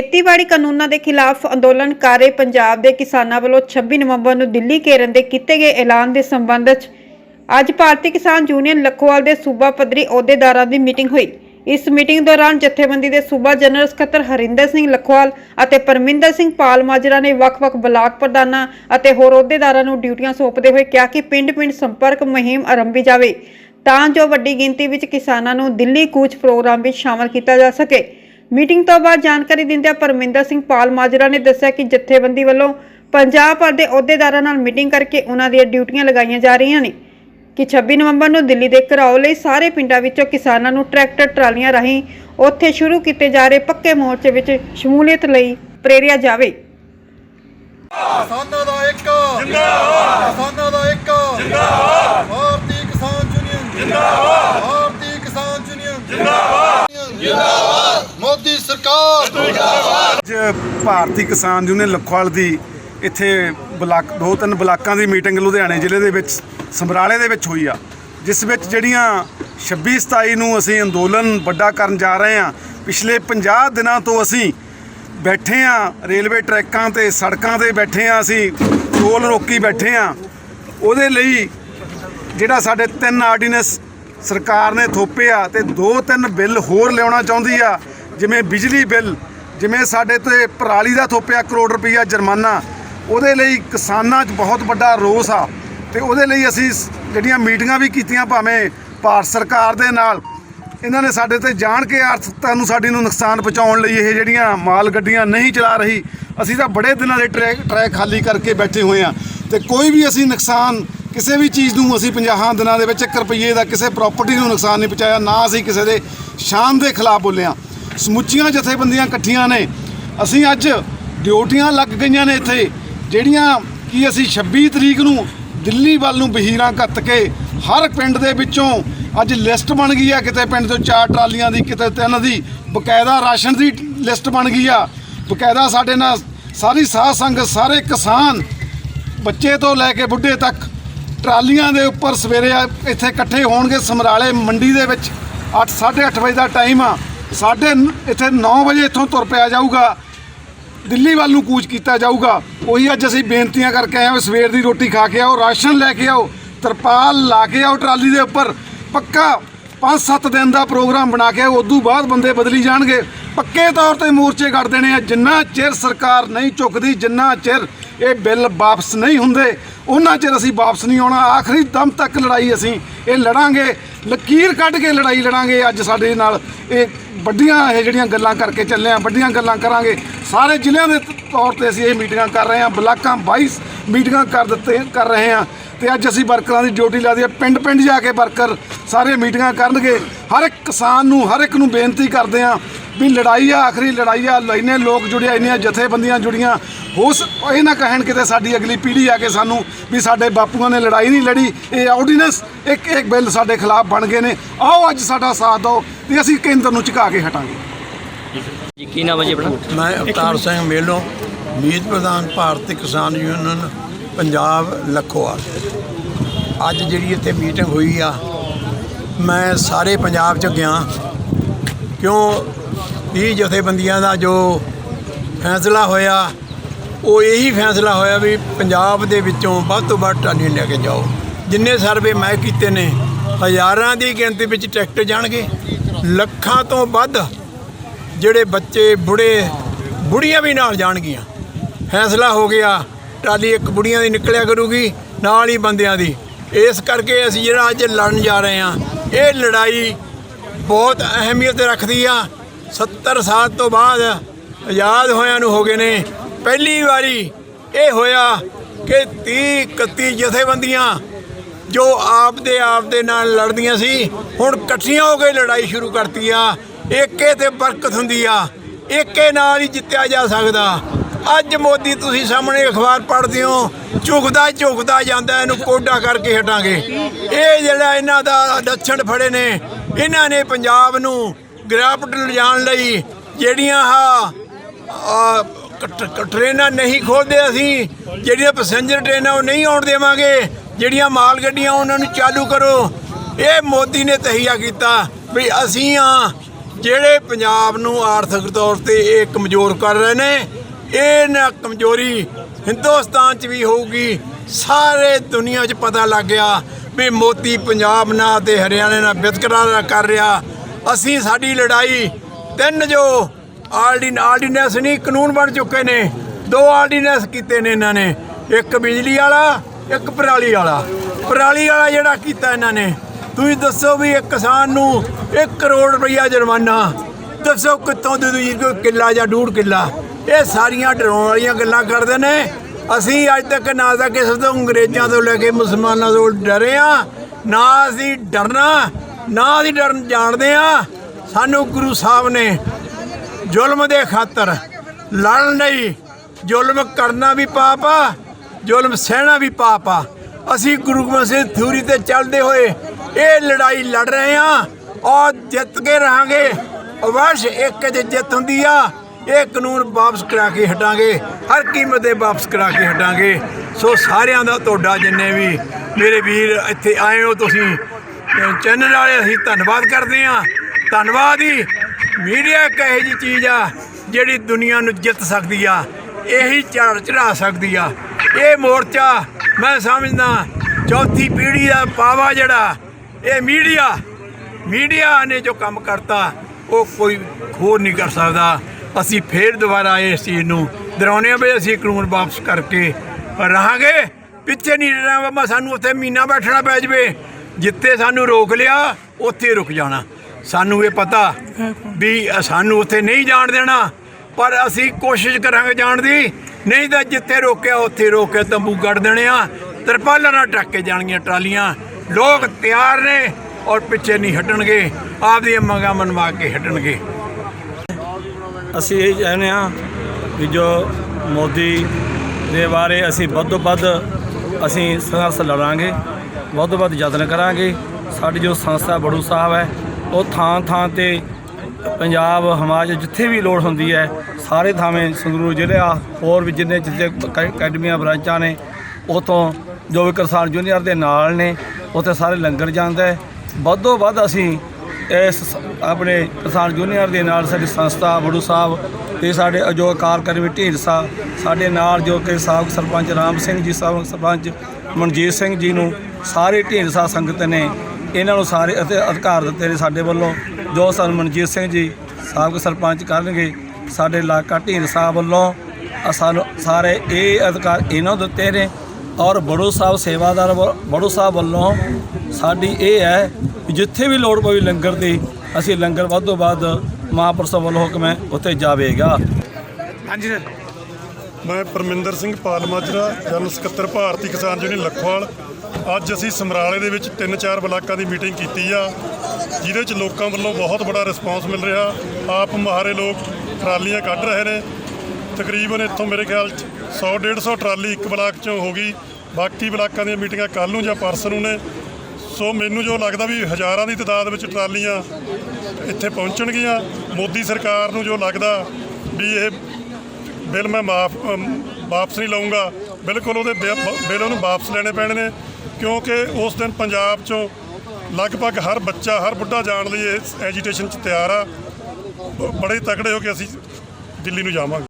ਖੇਤੀਬਾੜੀ ਕਾਨੂੰਨਾਂ ਦੇ ਖਿਲਾਫ ਅੰਦੋਲਨ ਕਰ ਰਹੇ ਪੰਜਾਬ ਦੇ ਕਿਸਾਨਾਂ ਵੱਲੋਂ 26 ਨਵੰਬਰ ਨੂੰ ਦਿੱਲੀ ਘੇਰਨ ਦੇ ਕੀਤੇ ਗਏ ਐਲਾਨ ਦੇ ਸੰਬੰਧ 'ਚ ਅੱਜ ਭਾਰਤੀ ਕਿਸਾਨ ਯੂਨੀਅਨ ਲਖੋਵਾਲ ਦੇ ਸੂਬਾ ਪੱਧਰੀ ਅਹੁਦੇਦਾਰਾਂ ਦੀ ਮੀਟਿੰਗ ਹੋਈ। ਇਸ ਮੀਟਿੰਗ ਦੌਰਾਨ ਜਥੇਬੰਦੀ ਦੇ ਸੂਬਾ ਜਨਰਲ ਸਕੱਤਰ ਹਰਿੰਦਰ ਸਿੰਘ ਲੱਖੋਵਾਲ ਅਤੇ ਪਰਮਿੰਦਰ ਸਿੰਘ ਪਾਲ ਮਾਜਰਾ ਨੇ ਵੱਖ-ਵੱਖ ਬਲਾਕ ਪ੍ਰਧਾਨਾਂ ਅਤੇ ਹੋਰ ਅਹੁਦੇਦਾਰਾਂ ਨੂੰ ਡਿਊਟੀਆਂ ਸੌਂਪਦੇ ਹੋਏ ਕਿਹਾ ਕਿ ਪਿੰਡ-ਪਿੰਡ ਸੰਪਰਕ ਮੁਹਿੰਮ ਆਰੰਭੀ ਜਾਵੇ ਤਾਂ ਜੋ ਵੱਡੀ ਗਿਣਤੀ ਵਿੱਚ ਕਿਸਾਨਾਂ ਨੂੰ ਦਿੱਲੀ ਕੂਚ ਪ੍ਰੋਗਰਾਮ ਵਿੱਚ ਸ਼ਾਮਲ ਕੀਤਾ ਜਾ ਸਕੇ। ਮੀਟਿੰਗ ਤੋਂ ਬਾਅਦ ਜਾਣਕਾਰੀ ਦਿੰਦਿਆਂ ਪਰਮਿੰਦਰ ਸਿੰਘ ਪਾਲ ਮਾਜਰਾ ਨੇ ਦੱਸਿਆ ਕਿ ਜਥੇਬੰਦੀ ਵੱਲੋਂ ਪੰਜਾਬ ਭਰ ਦੇ ਅਹੁਦੇਦਾਰਾਂ ਨਾਲ ਮੀਟਿੰਗ ਕਰਕੇ ਉਹਨਾਂ ਦੀਆਂ ਡਿਊਟੀਆਂ ਲਗਾਈਆਂ ਜਾ ਰਹੀਆਂ ਨੇ ਕਿ 26 ਨਵੰਬਰ ਨੂੰ ਦਿੱਲੀ ਦੇ ਘਰਾਓ ਲਈ ਸਾਰੇ ਪਿੰਡਾਂ ਵਿੱਚੋਂ ਕਿਸਾਨਾਂ ਨੂੰ ਟਰੈਕਟਰ ਟਰਾਲੀਆਂ ਰਾਹੀਂ ਉੱਥੇ ਸ਼ੁਰੂ ਕੀਤੇ ਜਾ ਰਹੇ ਪੱਕੇ ਮੋਰਚੇ ਵਿੱਚ ਸ਼ਮੂਲੀਅਤ ਲਈ ਪ੍ਰੇਰਿਆ ਜਾਵੇ। ਕਿਸਾਨਾਂ ਦਾ ਇੱਕ ਜਿੰਦਾਬਾਦ ਕਿਸਾਨਾਂ ਦਾ ਇੱਕ ਜਿੰਦਾਬਾਦ ਭਾਰਤੀ ਕਿਸਾਨ ਯੂਨੀਅਨ ਜਿੰਦਾਬਾਦ ਭਾਰਤੀ ਕਿਸਾਨ ਯੂਨੀਅਨ। ਜਿੰਦਾਬਾਦ ਜਿੰਦਾਬਾਦ। ਭਾਰਤੀ ਕਿਸਾਨ ਯੂਨੀਅਨ ਲੱਖੋਵਾਲ ਦੀ ਇੱਥੇ ਬਲਾਕ, ਦੋ ਤਿੰਨ ਬਲਾਕਾਂ ਦੀ ਮੀਟਿੰਗ ਲੁਧਿਆਣੇ ਜ਼ਿਲ੍ਹੇ ਦੇ ਵਿੱਚ, ਸਮਰਾਲੇ ਦੇ ਵਿੱਚ ਹੋਈ ਆ, ਜਿਸ ਵਿੱਚ ਜਿਹੜੀਆਂ 26 27 ਨੂੰ ਅਸੀਂ ਅੰਦੋਲਨ ਵੱਡਾ ਕਰਨ ਜਾ ਰਹੇ ਹਾਂ, ਪਿਛਲੇ 50 ਦਿਨਾਂ ਤੋਂ ਅਸੀਂ ਬੈਠੇ ਆ ਰੇਲਵੇ ਟਰੈਕਾਂ ਤੇ, ਸੜਕਾਂ ਤੇ ਬੈਠੇ ਆ ਅਸੀਂ ਟੋਲ ਰੋਕੀ ਬੈਠੇ ਆ ਉਹਦੇ ਲਈ ਜਿਹੜਾ ਸਾਡੇ ਤਿੰਨ ਆਰਡੀਨੈਂਸ ਸਰਕਾਰ ਨੇ ਥੋਪੇ ਆ ਤੇ ਦੋ ਤਿੰਨ ਬਿੱਲ ਹੋਰ ਲਿਆਉਣਾ ਚਾਹੁੰਦੀ ਆ, ਜਿਵੇਂ ਬਿਜਲੀ ਬਿੱਲ ਜਿਵੇਂ ਸਾਡੇ ਤੇ ਪਰਾਲੀ ਦਾ ਥੋਪਿਆ ਕਰੋੜ ਰੁਪਈਆ ਜੁਰਮਾਨਾ, ਉਹਦੇ ਲਈ ਕਿਸਾਨਾਂ 'ਚ ਬਹੁਤ ਵੱਡਾ ਰੋਸ ਆ ਤੇ ਉਹਦੇ ਲਈ ਅਸੀਂ ਜਿਹੜੀਆਂ ਮੀਟਿੰਗਾਂ ਵੀ ਕੀਤੀਆਂ ਭਾਵੇਂ ਭਾਰਤ ਸਰਕਾਰ ਦੇ ਨਾਲ, ਇਹਨਾਂ ਨੇ ਸਾਡੇ ਤੇ ਜਾਣ ਕੇ ਆਰਥਿਕਤਾ ਨੂੰ ਸਾਡੀ ਨੂੰ ਨੁਕਸਾਨ ਪਹੁੰਚਾਉਣ ਲਈ ਇਹ ਜਿਹੜੀਆਂ ਮਾਲ ਗੱਡੀਆਂ ਨਹੀਂ ਚਲਾ ਰਹੀ, ਅਸੀਂ ਤਾਂ ਬੜੇ ਦਿਨਾਂ ਦੇ ਟਰੈਕ ਟਰੈਕ ਖਾਲੀ ਕਰਕੇ ਬੈਠੇ ਹੋਏ ਆ ਤੇ ਕੋਈ ਵੀ ਅਸੀਂ ਨੁਕਸਾਨ ਕਿਸੇ ਵੀ ਚੀਜ਼ ਨੂੰ ਅਸੀਂ 50 ਦਿਨਾਂ ਦੇ ਵਿੱਚ 1 ਰੁਪਈਏ ਦਾ ਕਿਸੇ ਪ੍ਰਾਪਰਟੀ ਨੂੰ ਨੁਕਸਾਨ ਨਹੀਂ ਪਹੁੰਚਾਇਆ, ਨਾ ਅਸੀਂ ਕਿਸੇ ਦੇ ਸ਼ਾਨ ਦੇ ਖਿਲਾਫ ਬੋਲੇ ਆ ਸਮੁੱਚੀਆਂ ਜਥੇਬੰਦੀਆਂ ਇਕੱਠੀਆਂ ਨੇ। ਅਸੀਂ ਅੱਜ ਡਿਊਟੀਆਂ ਲੱਗ ਗਈਆਂ ਨੇ ਇੱਥੇ, ਜਿਹੜੀਆਂ ਕਿ ਅਸੀਂ 26 ਤਰੀਕ ਨੂੰ ਦਿੱਲੀ ਵੱਲ ਨੂੰ ਬਹੀਰਾਂ ਕੱਤ ਕੇ ਹਰ ਪਿੰਡ ਦੇ ਵਿੱਚੋਂ ਅੱਜ ਲਿਸਟ ਬਣ ਗਈ ਆ। ਕਿਤੇ ਪਿੰਡ ਤੋਂ ਚਾਰ ਟਰਾਲੀਆਂ ਦੀ, ਕਿਤੇ ਤਿੰਨ ਦੀ, ਬਕਾਇਦਾ ਰਾਸ਼ਨ ਦੀ ਲਿਸਟ ਬਣ ਗਈ ਆ। ਬਕਾਇਦਾ ਸਾਡੇ ਨਾਲ ਸਾਰੀ ਸਾਧ ਸੰਗਤ, ਸਾਰੇ ਕਿਸਾਨ ਬੱਚੇ ਤੋਂ ਲੈ ਕੇ ਬੁੱਢੇ ਤੱਕ ਟਰਾਲੀਆਂ ਦੇ ਉੱਪਰ ਸਵੇਰੇ ਇੱਥੇ ਇਕੱਠੇ ਹੋਣਗੇ। ਸਮਰਾਲੇ ਮੰਡੀ ਦੇ ਵਿੱਚ 8 8:30 ਵਜੇ ਦਾ ਟਾਈਮ ਆ। ਸਾਡੇ ਇੱਥੇ 9 ਵਜੇ ਇੱਥੋਂ ਤੁਰ ਪਿਆ ਜਾਊਗਾ। ਦਿੱਲੀ ਵੱਲ ਨੂੰ ਕੂਚ ਕੀਤਾ ਜਾਊਗਾ। ਉਹੀ ਅੱਜ ਅਸੀਂ ਬੇਨਤੀਆਂ ਕਰਕੇ ਆਏ ਹਾਂ ਵੀ ਸਵੇਰ ਦੀ ਰੋਟੀ ਖਾ ਕੇ ਆਓ, ਰਾਸ਼ਨ ਲੈ ਕੇ ਆਓ, ਤਰਪਾਲ ਲਾ ਕੇ ਆਓ ਟਰਾਲੀ ਦੇ ਉੱਪਰ। ਪੱਕਾ 5-7 ਦਿਨ ਦਾ ਪ੍ਰੋਗਰਾਮ ਬਣਾ ਕੇ ਉਦੋਂ ਬਾਅਦ ਬੰਦੇ ਬਦਲੀ ਜਾਣਗੇ। ਪੱਕੇ ਤੌਰ ਤੇ ਮੋਰਚੇ ਕੱਢ ਦੇਣੇ ਆ। ਜਿੰਨਾ ਚਿਰ ਸਰਕਾਰ ਨਹੀਂ ਚੁੱਕਦੀ, ਜਿੰਨਾ ਚਿਰ ਇਹ ਬਿੱਲ ਵਾਪਸ ਨਹੀਂ ਹੁੰਦੇ। ਉਹਨਾਂ ਚਿਰ ਅਸੀਂ ਵਾਪਸ ਨਹੀਂ ਆਉਣਾ। ਆਖਰੀ ਦਮ ਤੱਕ ਲੜਾਈ ਅਸੀਂ ਇਹ ਲੜਾਂਗੇ। ਲਕੀਰ ਕੱਢ ਕੇ ਲੜਾਈ ਲੜਾਂਗੇ ਅੱਜ ਸਾਡੇ ਨਾਲ। ਇਹ ਵੱਡੀਆਂ ਇਹ ਜਿਹੜੀਆਂ ਗੱਲਾਂ ਕਰਕੇ ਚੱਲੇ ਆ, ਵੱਡੀਆਂ ਗੱਲਾਂ ਕਰਾਂਗੇ। ਸਾਰੇ ਜ਼ਿਲ੍ਹਿਆਂ ਦੇ ਤੌਰ ਤੇ ਅਸੀਂ ਇਹ ਮੀਟਿੰਗਾਂ ਕਰ ਰਹੇ ਹਾਂ ਬਲਾਕਾਂ 22 ਮੀਟਿੰਗਾਂ ਕਰ ਦਿੱਤੇ, ਕਰ ਰਹੇ ਹਾਂ ਤੇ ਅੱਜ ਅਸੀਂ ਵਰਕਰਾਂ ਦੀ ਡਿਊਟੀ ਲਾ ਦੀ ਹੈ ਪਿੰਡ ਪਿੰਡ ਜਾ ਕੇ ਵਰਕਰ ਸਾਰੇ ਮੀਟਿੰਗਾਂ ਕਰਨਗੇ। ਹਰ ਇੱਕ ਕਿਸਾਨ ਨੂੰ, ਹਰ ਇੱਕ ਨੂੰ ਬੇਨਤੀ ਕਰਦੇ ਆ ਵੀ ਲੜਾਈ ਆ ਆਖਰੀ ਲੜਾਈ ਆ ਇੰਨੇ ਲੋਕ ਜੁੜੇ ਆ, ਇੰਨੀਆਂ ਜਥੇਬੰਦੀਆਂ ਜੁੜੀਆਂ। ਹੋ ਸ- ਇਹ ਨਾ ਕਹਿਣ ਕਿਤੇ ਸਾਡੀ ਅਗਲੀ ਪੀੜ੍ਹੀ ਆ ਕੇ ਸਾਨੂੰ ਵੀ ਸਾਡੇ ਬਾਪੂਆਂ ਨੇ ਲੜਾਈ ਨਹੀਂ ਲੜੀ ਇਹ ਆਰਡੀਨੈਂਸ ਇੱਕ ਇੱਕ ਬਿੱਲ ਸਾਡੇ ਖਿਲਾਫ ਬਣ ਗਏ ਨੇ। ਆਓ ਅੱਜ ਸਾਡਾ ਸਾਥ ਦਿਓ ਤੇ ਅਸੀਂ ਕੇਂਦਰ ਨੂੰ ਝੁਕਾ ਕੇ ਹਟਾਂਗੇ। ਜੀ ਕੀ ਨਾਮ ਹੈ ਜੀ ਆਪਣਾ? ਮੈਂ ਅਵਤਾਰ ਸਿੰਘ ਮੇਲੋਂ ਮੀਤ ਪ੍ਰਧਾਨ ਭਾਰਤੀ ਕਿਸਾਨ ਯੂਨੀਅਨ ਪੰਜਾਬ ਲਖੋਵਾਲ। ਅੱਜ ਜਿਹੜੀ ਇੱਥੇ ਮੀਟਿੰਗ ਹੋਈ ਆ ਮੈਂ ਸਾਰੇ ਪੰਜਾਬ ਚ ਗਿਆ ਕਿਉਂ ਇਹ ਜਥੇਬੰਦੀਆਂ ਦਾ ਜੋ ਫੈਸਲਾ ਹੋਇਆ, ਉਹ ਇਹੀ ਫੈਸਲਾ ਹੋਇਆ ਵੀ ਪੰਜਾਬ ਦੇ ਵਿੱਚੋਂ ਵੱਧ ਤੋਂ ਵੱਧ ਟਰਾਲੀ ਲੈ ਕੇ ਜਾਓ। ਜਿੰਨੇ ਸਰਵੇ ਮੈਂ ਕੀਤੇ ਨੇ, ਹਜ਼ਾਰਾਂ ਦੀ ਗਿਣਤੀ ਵਿੱਚ ਟਰੈਕਟਰ ਜਾਣਗੇ। ਲੱਖਾਂ ਤੋਂ ਵੱਧ ਜਿਹੜੇ ਬੱਚੇ ਬੁੜੇ ਬੁੜੀਆਂ ਵੀ ਨਾਲ ਜਾਣਗੀਆਂ। ਫੈਸਲਾ ਹੋ ਗਿਆ, ਟਰਾਲੀ ਇੱਕ ਬੁੜੀਆਂ ਦੀ ਨਿਕਲਿਆ ਕਰੂਗੀ, ਨਾਲ ਹੀ ਬੰਦਿਆਂ ਦੀ। ਇਸ ਕਰਕੇ ਅਸੀਂ ਜਿਹੜਾ ਅੱਜ ਲੜਨ ਜਾ ਰਹੇ ਹਾਂ, ਇਹ ਲੜਾਈ ਬਹੁਤ ਅਹਿਮੀਅਤ ਰੱਖਦੀ ਆ। 70 ਸਾਲ ਤੋਂ ਬਾਅਦ ਆਜ਼ਾਦ ਹੋਇਆਂ ਨੂੰ ਹੋ ਗਏ ਨੇ। ਪਹਿਲੀ ਵਾਰੀ ਇਹ ਹੋਇਆ ਕਿ 30 31 ਜਥੇਬੰਦੀਆਂ ਜੋ ਆਪਦੇ ਆਪ ਦੇ ਨਾਲ ਲੜਦੀਆਂ ਸੀ, ਹੁਣ ਇਕੱਠੀਆਂ ਹੋ ਕੇ ਲੜਾਈ ਸ਼ੁਰੂ ਕਰਤੀ ਆ ਏਕੇ ਤੇ ਬਰਕਤ ਹੁੰਦੀ ਆ। ਏਕੇ ਨਾਲ ਹੀ ਜਿੱਤਿਆ ਜਾ ਸਕਦਾ। ਅੱਜ ਮੋਦੀ ਤੁਸੀਂ ਸਾਹਮਣੇ ਅਖਬਾਰ ਪੜ੍ਹਦੇ ਹੋ, ਝੁਕਦਾ ਝੁਕਦਾ ਜਾਂਦਾ, ਇਹਨੂੰ ਕੋਡਾ ਕਰਕੇ ਹਟਾਂਗੇ। ਇਹ ਜਿਹੜਾ ਇਹਨਾਂ ਦਾ ਲੱਛਣ ਫੜੇ ਨੇ, ਇਹਨਾਂ ਨੇ ਪੰਜਾਬ ਨੂੰ ਗਿਰਾਵਟ ਲਿਜਾਣ ਲਈ ਜਿਹੜੀਆਂ ਆ ਟ੍ਰੇਨਾਂ ਨਹੀਂ ਖੋਲਦੇ ਅਸੀਂ, ਜਿਹੜੀਆਂ ਪੈਸੇਂਜਰ ਟ੍ਰੇਨਾਂ ਉਹ ਨਹੀਂ ਆਉਣ ਦੇਵਾਂਗੇ, ਜਿਹੜੀਆਂ ਮਾਲ ਗੱਡੀਆਂ ਉਹਨਾਂ ਨੂੰ ਚਾਲੂ ਕਰੋ। ਇਹ ਮੋਦੀ ਨੇ ਤਹੀਆ ਕੀਤਾ ਵੀ ਅਸੀਂ ਆ, ਜਿਹੜੇ ਪੰਜਾਬ ਨੂੰ ਆਰਥਿਕ ਤੌਰ ਤੇ ਇਹ ਕਮਜ਼ੋਰ ਕਰ ਰਹੇ ਨੇ, ਇਹ ਨਾ ਕਮਜ਼ੋਰੀ ਹਿੰਦੁਸਤਾਨ 'ਚ ਵੀ ਹੋਊਗੀ, ਸਾਰੇ ਦੁਨੀਆ 'ਚ ਪਤਾ ਲੱਗ ਗਿਆ ਵੀ ਮੋਦੀ ਪੰਜਾਬ ਨਾਲ ਤੇ ਹਰਿਆਣੇ ਨਾਲ ਵਿਤਕਰਾ ਕਰ ਰਿਹਾ। ਅਸੀਂ ਸਾਡੀ ਲੜਾਈ ਤਿੰਨ ਜੋ ਆਰਡੀਨ, ਆਰਡੀਨੈਂਸ ਨਹੀਂ, ਕਾਨੂੰਨ ਬਣ ਚੁੱਕੇ ਨੇ। ਦੋ ਆਰਡੀਨੈਂਸ ਕੀਤੇ ਨੇ ਇਹਨਾਂ ਨੇ। ਇੱਕ ਬਿਜਲੀ ਵਾਲਾ, ਇੱਕ ਪਰਾਲੀ ਵਾਲਾ। ਪਰਾਲੀ ਵਾਲਾ ਜਿਹੜਾ ਕੀਤਾ ਇਹਨਾਂ ਨੇ। ਤੁਸੀਂ ਦੱਸੋ ਵੀ ਇੱਕ ਕਿਸਾਨ ਨੂੰ 1 ਕਰੋੜ ਰੁਪਈਆ ਜੁਰਮਾਨਾ। ਦੱਸੋ ਕਿੱਥੋਂ ਦੇ ਦੂਜੀ ਕੋਈ ਕਿੱਲਾ ਜਾਂ ਡੂਢ ਕਿੱਲਾ। ਇਹ ਸਾਰੀਆਂ ਡਰਾਉਣ ਵਾਲੀਆਂ ਗੱਲਾਂ ਕਰਦੇ ਨੇ। ਅਸੀਂ ਅੱਜ ਤੱਕ ਨਾ ਤਾਂ ਕਿਸੇ ਤੋਂ ਅੰਗਰੇਜ਼ਾਂ ਤੋਂ ਲੈ ਕੇ ਮੁਸਲਮਾਨਾਂ ਤੋਂ ਡਰੇ ਆ ਨਾ ਅਸੀਂ ਡਰਨਾ। ਨਾ ਦੀ ਡਰਨ ਜਾਣਦੇ ਆ। ਸਾਨੂੰ ਗੁਰੂ ਸਾਹਿਬ ਨੇ ਜ਼ੁਲਮ ਦੇ ਖਾਤਰ ਲੜਨ ਲਈ ਜ਼ੁਲਮ ਕਰਨਾ ਵੀ ਪਾਪ ਆ, ਜ਼ੁਲਮ ਸਹਿਣਾ ਵੀ ਪਾਪ ਆ। ਅਸੀਂ ਗੁਰੂ ਗੋਬਿੰਦ ਸਿੰਘ ਥਿਊਰੀ ਤੇ ਚੱਲਦੇ ਹੋਏ ਇਹ ਲੜਾਈ ਲੜ ਰਹੇ ਆ। ਔਰ ਜਿੱਤ ਕੇ ਰਹਾਂਗੇ, ਅਵਸ਼ ਇੱਕ ਜੇ ਜਿੱਤ ਹੁੰਦੀ ਆ। ਇਹ ਕਾਨੂੰਨ ਵਾਪਸ ਕਰਾ ਕੇ ਹਟਾਂਗੇ, ਹਰ ਕੀਮਤ ਤੇ ਵਾਪਸ ਕਰਾ ਕੇ ਹਟਾਂਗੇ। ਸੋ ਸਾਰਿਆਂ ਦਾ ਤੁਹਾਡਾ ਜਿੰਨੇ ਵੀ ਮੇਰੇ ਵੀਰ ਇੱਥੇ ਆਏ ਹੋ ਤੁਸੀਂ ਚੈਨਲ ਵਾਲੇ ਅਸੀਂ ਧੰਨਵਾਦ ਕਰਦੇ ਹਾਂ। ਧੰਨਵਾਦ ਹੀ ਮੀਡੀਆ ਇੱਕ ਇਹੋ ਜਿਹੀ ਚੀਜ਼ ਆ ਜਿਹੜੀ ਦੁਨੀਆ ਨੂੰ ਜਿੱਤ ਸਕਦੀ ਆ, ਇਹੀ ਚੜ ਚੜਾ ਸਕਦੀ ਆ। ਇਹ ਮੋਰਚਾ ਮੈਂ ਸਮਝਦਾ ਚੌਥੀ ਪੀੜ੍ਹੀ ਦਾ ਪਾਵਾ ਜਿਹੜਾ, ਇਹ ਮੀਡੀਆ ਮੀਡੀਆ ਨੇ ਜੋ ਕੰਮ ਕਰਤਾ, ਉਹ ਕੋਈ ਹੋਰ ਨਹੀਂ ਕਰ ਸਕਦਾ। ਅਸੀਂ ਫੇਰ ਦੁਬਾਰਾ ਇਸ ਚੀਜ਼ ਨੂੰ ਦਰਾਉਨੇ ਆ ਵੀ ਅਸੀਂ ਕਾਨੂੰਨ ਵਾਪਸ ਕਰਕੇ ਰਹਾਂਗੇ। ਪਿੱਛੇ ਨਹੀਂ ਰਹਿਣਾ ਸਾਨੂੰ ਉੱਥੇ ਮਹੀਨਾ ਬੈਠਣਾ ਪੈ ਜਵੇ। ਜਿੱਥੇ ਸਾਨੂੰ ਰੋਕ ਲਿਆ, ਉੱਥੇ ਰੁਕ ਜਾਣਾ। ਸਾਨੂੰ ਇਹ ਪਤਾ ਵੀ ਸਾਨੂੰ ਉੱਥੇ ਨਹੀਂ ਜਾਣ ਦੇਣਾ, ਪਰ ਅਸੀਂ ਕੋਸ਼ਿਸ਼ ਕਰਾਂਗੇ ਜਾਣ ਦੀ। ਨਹੀਂ ਤਾਂ ਜਿੱਥੇ ਰੋਕਿਆ, ਉੱਥੇ ਰੋਕ ਕੇ ਤੰਬੂ ਗੱਡ ਦੇਣੇ ਆ। ਤਰਪਾਲਾਂ ਨਾਲ ਟੱਕ ਕੇ ਜਾਣਗੀਆਂ ਟਰਾਲੀਆਂ। ਲੋਕ ਤਿਆਰ ਨੇ ਔਰ ਪਿੱਛੇ ਨਹੀਂ ਹਟਣਗੇ, ਆਪਦੀਆਂ ਮੰਗਾਂ ਮਨਵਾ ਕੇ ਹਟਣਗੇ। ਅਸੀਂ ਇਹ ਚਾਹੁੰਦੇ ਹਾਂ ਵੀ ਜੋ ਮੋਦੀ ਦੇ ਬਾਰੇ ਅਸੀਂ ਵੱਧ ਤੋਂ ਵੱਧ ਅਸੀਂ ਸੰਘਰਸ਼ ਲੜਾਂਗੇ, ਵੱਧ ਤੋਂ ਵੱਧ ਯਤਨ ਕਰਾਂਗੇ। ਸਾਡੀ ਜੋ ਸੰਸਥਾ ਬੜੂ ਸਾਹਿਬ ਹੈ, ਉਹ ਥਾਂ ਥਾਂ ਤੇ ਪੰਜਾਬ, ਹਿਮਾਚਲ ਜਿੱਥੇ ਵੀ ਲੋੜ ਹੁੰਦੀ ਹੈ, ਸਾਰੇ ਥਾਵੇਂ ਸੰਗਰੂਰ ਜ਼ਿਲ੍ਹਾ ਹੋਰ ਵੀ ਜਿੰਨੇ ਜਿੱਥੇ ਅਕੈਡਮੀਆਂ, ਬ੍ਰਾਂਚਾਂ ਨੇ ਉਤੋਂ ਜੋ ਵੀ ਕਿਸਾਨ ਜੂਨੀਅਰ ਦੇ ਨਾਲ ਨੇ, ਉੱਥੇ ਸਾਰੇ ਲੰਗਰ ਜਾਂਦਾ ਹੈ। ਵੱਧ ਤੋਂ ਵੱਧ ਅਸੀਂ ਇਸ ਆਪਣੇ ਕਿਸਾਨ ਜੂਨੀਅਰ ਦੇ ਨਾਲ ਸਾਡੀ ਸੰਸਥਾ ਬੜੂ ਸਾਹਿਬ ਤੇ ਸਾਡੇ ਜੋ ਕਾਰਕਰਮੀ ਢੀਂਡਸਾ ਸਾਡੇ ਨਾਲ ਜੋ ਕਿ ਸਾਬਕ ਸਰਪੰਚ ਰਾਮ ਸਿੰਘ ਜੀ, ਸਾਬਕ ਸਰਪੰਚ ਮਨਜੀਤ ਸਿੰਘ ਜੀ ਨੂੰ ਸਾਰੇ ਢੀਂਡਸਾ ਸੰਗਤ ਨੇ ਇਹਨਾਂ ਨੂੰ ਸਾਰੇ ਅਤੇ ਅਧਿਕਾਰ ਦਿੱਤੇ ਨੇ ਸਾਡੇ ਵੱਲੋਂ। ਜੋ ਸਾਨੂੰ ਮਨਜੀਤ ਸਿੰਘ ਜੀ, ਸਾਬਕ ਸਰਪੰਚ ਕਰਨਗੇ, ਸਾਡੇ ਇਲਾਕਾ ਢੀਂਡਸਾ ਵੱਲੋਂ ਸਾਨੂੰ ਸਾਰੇ ਇਹ ਅਧਿਕਾਰ ਇਹਨਾਂ ਨੂੰ ਦਿੱਤੇ ਨੇ ਔਰ ਬੜੂ ਸਾਹਿਬ ਸੇਵਾਦਾਰ ਵੱਲ- ਬੜੂ ਸਾਹਿਬ ਵੱਲੋਂ ਸਾਡੀ ਇਹ ਹੈ ਕਿ ਜਿੱਥੇ ਵੀ ਲੋੜ ਪਈ ਲੰਗਰ ਦੀ ਅਸੀਂ ਲੰਗਰ ਵੱਧ ਤੋਂ ਵੱਧ ਮਹਾਂਪੁਰਸ਼ਾਂ ਵੱਲੋਂ ਹੁਕਮ ਹੈ ਉੱਥੇ ਜਾਵੇਗਾ। ਹਾਂਜੀ ਸਰ। ਮੈਂ ਪਰਮਿੰਦਰ ਸਿੰਘ ਪਾਲਮਾਜਰਾ ਜਨਰਲ ਸਕੱਤਰ ਭਾਰਤੀ ਕਿਸਾਨ ਯੂਨੀਅਨ ਲਖਵਾਲ। ਅੱਜ ਅਸੀਂ ਸਮਰਾਲੇ ਦੇ ਵਿੱਚ ਤਿੰਨ ਚਾਰ ਬਲਾਕਾਂ ਦੀ ਮੀਟਿੰਗ ਕੀਤੀ ਆ ਜਿਹਦੇ ਵਿੱਚ ਲੋਕਾਂ ਵੱਲੋਂ ਬਹੁਤ ਬੜਾ ਰਿਸਪਾਂਸ ਮਿਲ ਰਿਹਾ। ਆਪ ਮਹਾਰੇ ਲੋਕ ਟਰਾਲੀਆਂ ਕੱਢ ਰਹੇ ਨੇ। ਤਕਰੀਬਨ ਇੱਥੋਂ ਮੇਰੇ ਖਿਆਲ 'ਚ 100 150 ਟਰਾਲੀ ਇੱਕ ਬਲਾਕ 'ਚੋਂ ਹੋ ਗਈ। ਬਾਕੀ ਬਲਾਕਾਂ ਦੀਆਂ ਮੀਟਿੰਗਾਂ ਕੱਲ੍ਹ ਨੂੰ ਜਾਂ ਪਰਸੋਂ ਨੂੰ ਨੇ। ਸੋ ਮੈਨੂੰ ਜੋ ਲੱਗਦਾ ਵੀ ਹਜ਼ਾਰਾਂ ਦੀ ਤਾਦਾਦ ਵਿੱਚ ਟਰਾਲੀਆਂ ਇੱਥੇ ਪਹੁੰਚਣਗੀਆਂ, ਮੋਦੀ ਸਰਕਾਰ ਨੂੰ ਜੋ ਲੱਗਦਾ ਵੀ ਇਹ ਬਿੱਲ ਮੈਂ ਮਾਫ ਵਾਪਸ ਨਹੀਂ ਲਵਾਂਗਾ ਬਿਲਕੁਲ ਉਹਦੇ ਬਿ- ਬ- ਬਿੱਲ ਉਹਨੂੰ ਵਾਪਸ ਲੈਣੇ ਪੈਣੇ ਨੇ, ਕਿਉਂਕਿ ਉਸ ਦਿਨ ਪੰਜਾਬ ਚੋਂ ਲਗਭਗ ਹਰ ਬੱਚਾ, ਹਰ ਬੁੱਢਾ ਜਾਣ ਲਈ ਇਸ ਐਜੀਟੇਸ਼ਨ 'ਚ ਤਿਆਰ ਆ। ਬੜੇ ਤਕੜੇ ਹੋ ਕੇ ਅਸੀਂ ਦਿੱਲੀ ਨੂੰ ਜਾਵਾਂਗੇ।